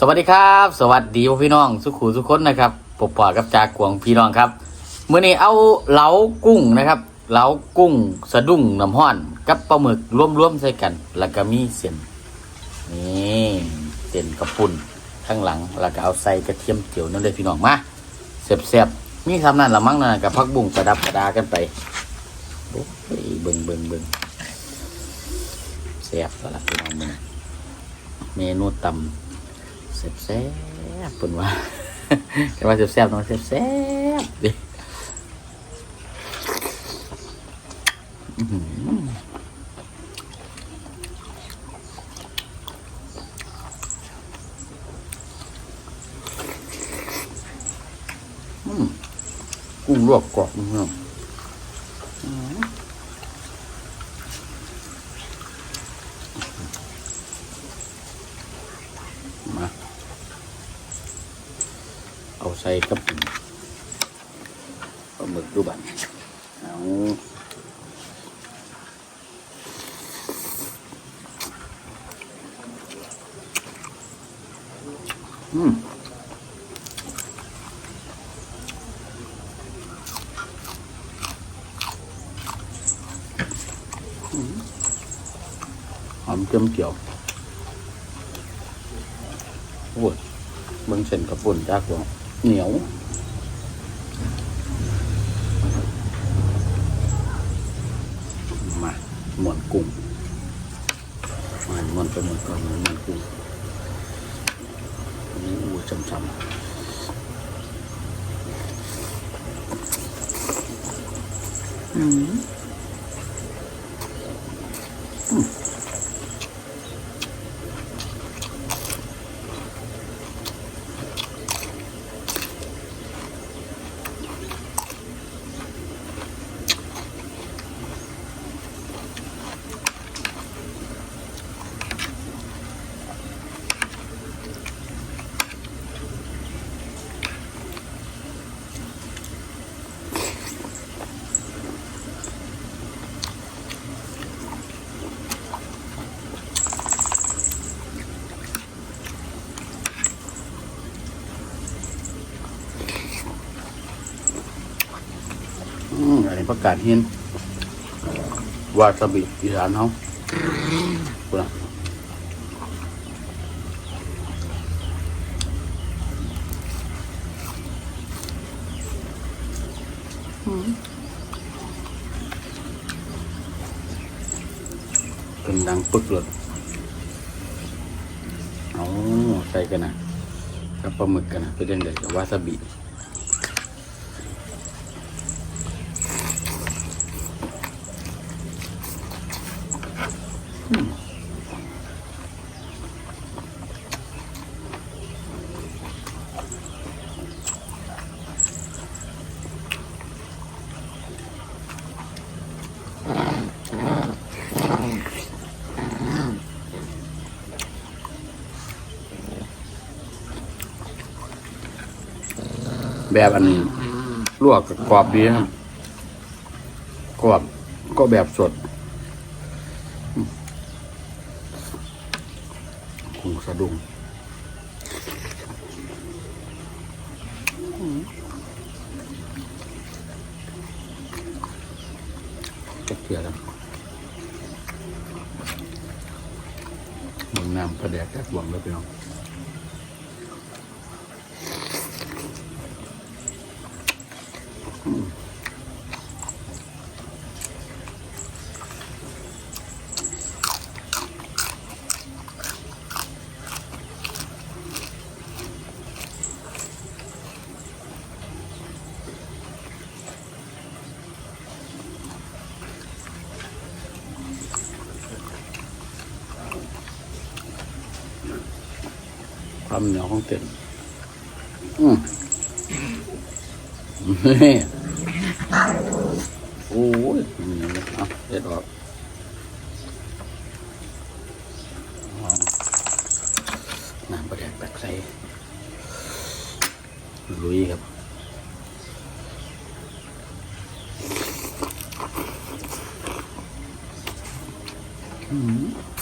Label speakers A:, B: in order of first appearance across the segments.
A: สวัสดีครับ สวัสดีพี่น้องสุขูสุขคนนะครับปกปอกับจากกวงพี่น้องครับเมื้อนี้เอาเหลากุ้งนะครับเหลากุ้งสะดุ้งน้ำห้อน กับปลาหมึกร่วมๆใส่กัน แล้วก็มีเส้นนี่เส้นกระปุ่นข้างหลังแล้วก็เอาใส่กระเทียมเจียวนั่นเลยพี่น้องมาเสียบๆมีคำนั้นละมั้งนะกับพักบุ้งประดับประดากันไปโอ้ยเบิ่งเบิ่งเบิ่งเสียบสลับพี่น้องมือเมนูตำ แซ่บแซ่บปิ่นว่าแต่ว่าแซ่บแซ่บๆเนาะแซ่บแซ่บดิกุ้งลวกกรอบมากอืมมา เอาใส่กับปลาหมึกดูบันเอาอืมอืมหอมเจียมเกี่ยวโอ้ยเบิ่งเส้นกระปุ่นจากหลวง เหนียว มาหมวนกุ้งมาหมวนไปหมวนก่อนหมวนกุ้งโอ้ช้ำช้ำอืม อืมอันนี้ประกาศเห็นวาซาบิอีสานเขาพูดนะเป็นดังปึกเลยเอาใส่กันนะกับปลาหมึกกันนะเป็นเรื่องเด็ดกับวาซาบิ แบบอันลวกกรอบดีนะครับกรอบก็แบบสดอืมกุ้งสะ ดุงจะเกลือแล้วมึงน้ำประแดกแค่บวงแล้วพี่น้องอืม ความเหนียวของเต็มอืมนี่โอ้ยเหนียวเลยเอาเด็ดออกเอาน้ำประเด็ดแบกใส่ลุยครับอืม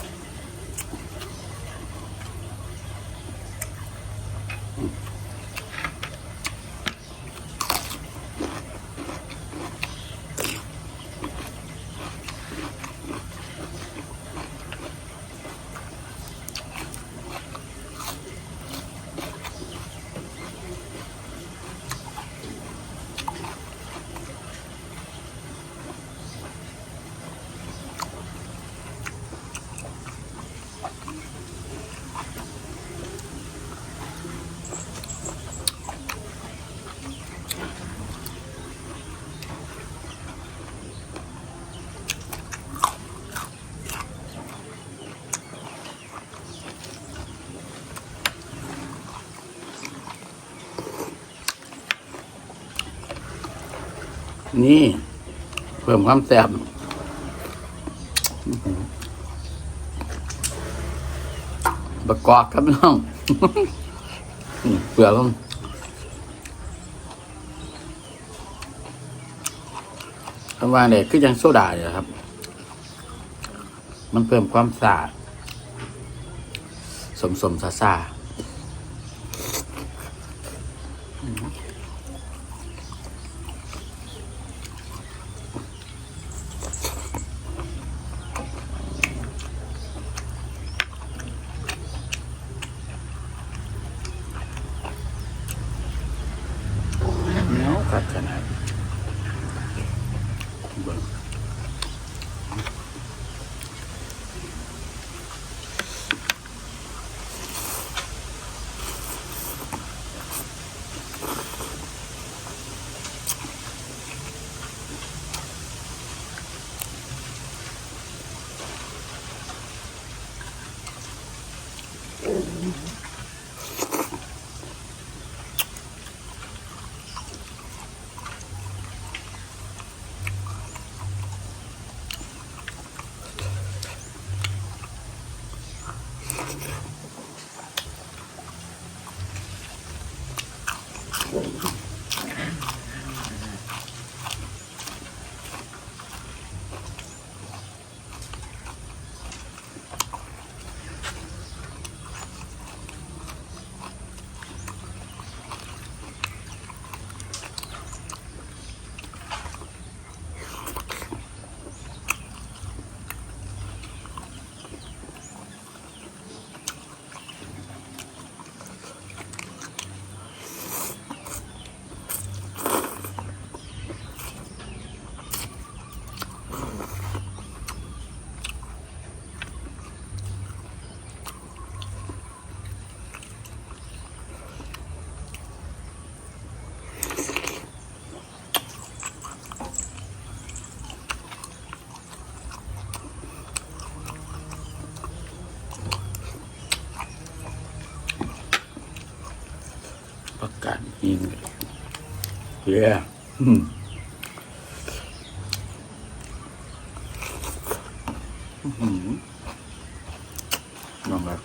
A: นี่ เพิ่มความแซ่บบะกอกครับน้องเปลือกมันคำว่าเนี่ยคือยังโซดาอยู่ครับ มันเพิ่มความสะอาดสมสมซาซา กาศหินเย้อืมอื้อหือน้องครับ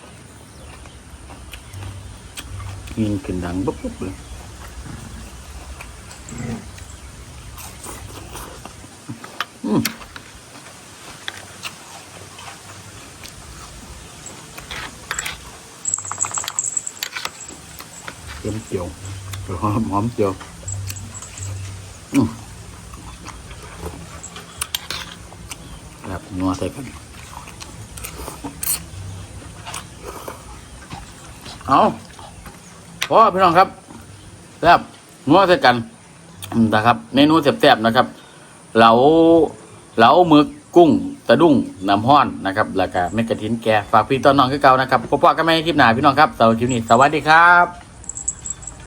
A: หอมเดียวหอมเจียวแบบนัวใส่กัน เอาพอพี่น้องครับแซ่บนัวใส่กันนะครับ เมนูแซ่บๆนะครับ เหลา เหลาหมึกกุ้งตะดุ้งน้ำห้อนนะครับ แล้วก็เม็ดกระถินแกฝากพี่ต้อนน้องคือเก่านะครับพบกันใหม่คลิปหน้าพี่น้องครับสำหรับคลิปนี้สวัสดีครับ